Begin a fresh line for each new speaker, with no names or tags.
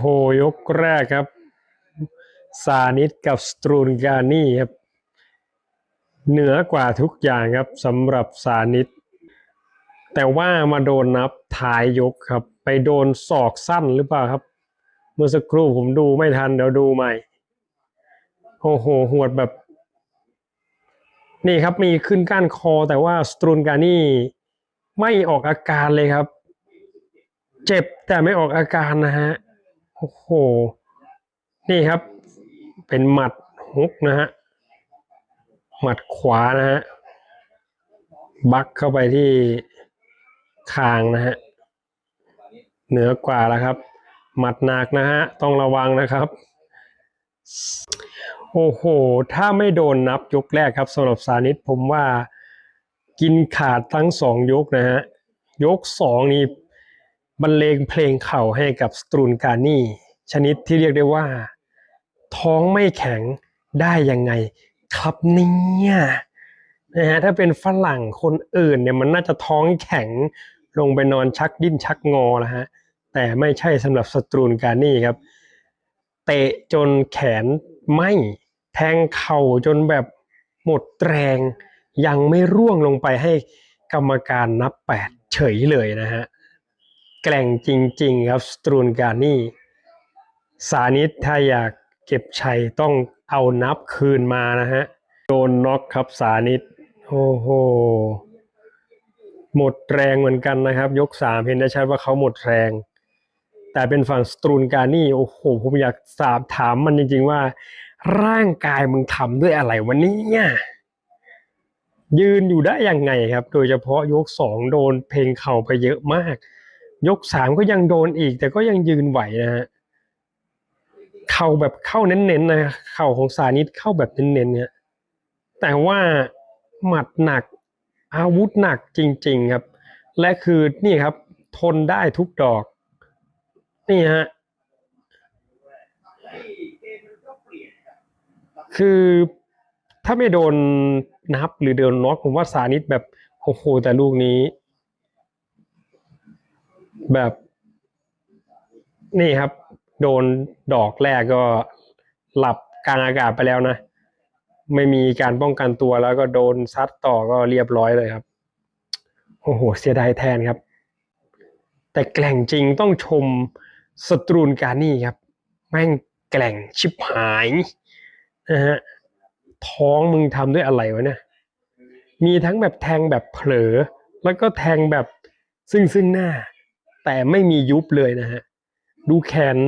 โหยกแรกครับ ซานิดกับสตรูนกานี่ครับ เหนือกว่าทุกอย่างครับสำหรับซานิดแต่ว่ามาโดนนับท้ายยกครับ ไปโดนศอกสั้นหรือเปล่าครับ เมื่อสักครู่ผมดูไม่ทันเดี๋ยวดูใหม่โอ้โหหวดแบบ นี่ครับมีขึ้นก้านคอแต่ว่าสตรูนกานี่ไม่ออกอาการเลยครับ เจ็บแต่ไม่ออกอาการนะฮะ โอ้โห นี่ครับ เป็นหมัดฮุกนะฮะ หมัดขวานะฮะ บักเข้าไปที่คางนะฮะ เหนือกว่าแล้วครับ หมัดหนักนะฮะ ต้องระวังนะครับ โอ้โห ถ้าไม่โดนนับยกแรกครับสำหรับซานิดผมว่ากินขาดทั้งสองยกนะฮะ ยกสองนี่ บรรเลงเพลงเข่าให้กับสตรูนการนี่ชนิดที่เรียกได้ว่า ท้องไม่แข็งได้ยังไงครับเนี่ยนะฮะถ้าเป็นฝรั่งคนอื่นเนี่ยมันน่าจะท้องแข็งลงไปนอนชักดิ้นชักงอแล้วฮะแต่ไม่ใช่สำหรับสตรูนการนี่ครับ เตะจนแขนไหมแทงเข่าจนแบบหมดแรงยังไม่ร่วงลงไปให้กรรมการนับแปดเฉยเลยนะฮะ แกล่งจริง ๆ ครับสตรูนการนี่ สานิทถ้าอยากเก็บชัยต้องเอานับคืนมานะฮะ โดนน็อกครับสานิทโอ้โห หมดแรงเหมือนกันนะครับ ยกสามเห็นได้ชัดว่าเขาหมดแรง แต่เป็นฝั่งสตรูนการนี่ โอ้โห ผมอยากสอบถามมันจริง ๆ ว่า ร่างกายมึงทำด้วยอะไรวันนี้เนี่ยยืนอยู่ได้ยังไงครับ โดยเฉพาะยกสองโดนเพลงเข่าไปเยอะมาก ยกสามก็ยังโดนอีก แต่ก็ยังยืนไหวนะฮะเข่าแบบเข้าเน้นๆนะเข่าของสานิทเข้าแบบเน้นๆเนี่ยแต่ว่าหมัดหนักอาวุธหนักจริง ๆครับ และคือนี่ครับ ทนได้ทุกดอก นี่ฮะคือถ้าไม่โดนนับหรือโดนน็อกผมว่าสานิทแบบโอ้โหแต่ลูกนี้ แบบนี่ครับ โดนดอกแรกก็หลับกลางอากาศไปแล้วนะ ไม่มีการป้องกันตัวแล้วก็โดนซัดต่อก็เรียบร้อยเลยครับ โอ้โห เสียดายแทนครับ แต่แกล่งจริงต้องชมสตรูนการนี่ครับ แม่งแกล่งชิบหายนะฮะท้องมึงทำด้วยอะไรวะเนี่ยมีทั้งแบบแทงแบบเผลอ แล้วก็แทงแบบซึ่งซึ่งหน้า แต่ไม่มียุบเลยนะฮะ ดูแขน